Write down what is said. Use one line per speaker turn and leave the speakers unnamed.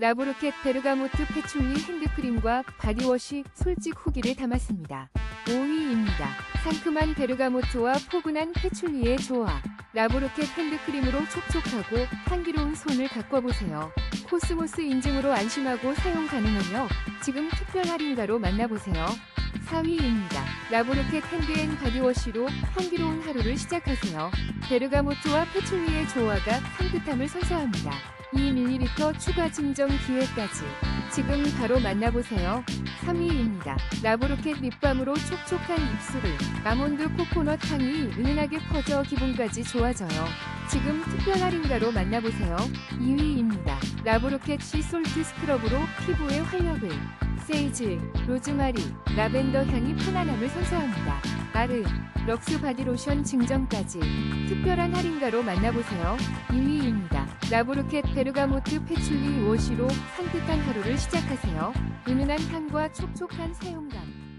라브로켓 베르가모트 패출리 핸드크림과 바디워시 솔직 후기를 담았습니다. 5위입니다. 상큼한 베르가모트와 포근한 패출리의 조화. 라브로켓 핸드크림으로 촉촉하고 향기로운 손을 가꿔보세요. 코스모스 인증으로 안심하고 사용 가능하며 지금 특별 할인가로 만나보세요. 4위입니다. 라브로켓 핸드앤 바디워시로 향기로운 하루를 시작하세요. 베르가모트와 패출리의 조화가 향긋함을 선사합니다. 2ml 추가 증정 기회까지 지금 바로 만나보세요. 3위입니다. 라브로켓 립밤으로 촉촉한 입술을 아몬드 코코넛 향이 은은하게 퍼져 기분까지 좋아져요. 지금 특별 할인가로 만나보세요. 2위입니다. 라브로켓 시솔트 스크럽으로 피부의 활력을 세이지, 로즈마리, 라벤더 향이 편안함을 선사합니다. 아르, 럭스 바디로션 증정까지 특별한 할인가로 만나보세요. 2위입니다. 라브로켓 베르가모트 패출리 워시로 산뜻한 하루를 시작하세요. 은은한 향과 촉촉한 사용감.